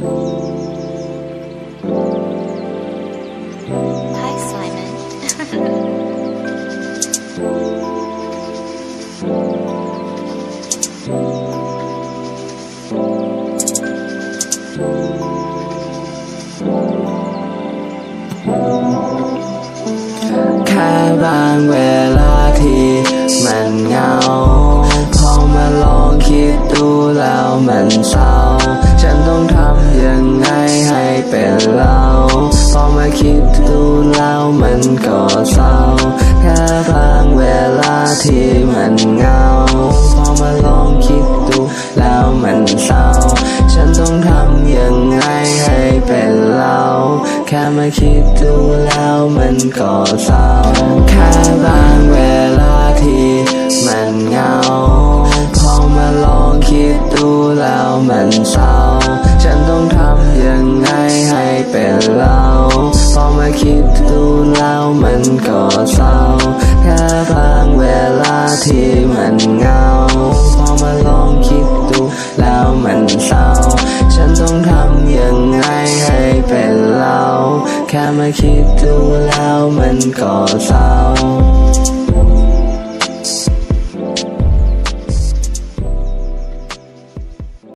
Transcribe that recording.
แค่บางเวลาที่มันเงา พอมาลองคิดดูแล้วมันเศร้า พอมาคิดดูแล้วมันก็เศร้าแค่บางเวลาที่มันเหงาพอมาลองคิดดูแล้วมันเศร้า ฉันต้องทำยังไงให้เป็นเราแค่มาคิดดูแล้วมันก็เศร้าแค่บางเวลาที่มันเหงาพอมาลองคิดดูแล้วมันเศร้า มันเงาพอมาลองคิดดูแล้วมันเศร้า ฉันต้องทำยังไงให้เป็นเรา แค่มาคิดดูแล้วมันก็เศร้า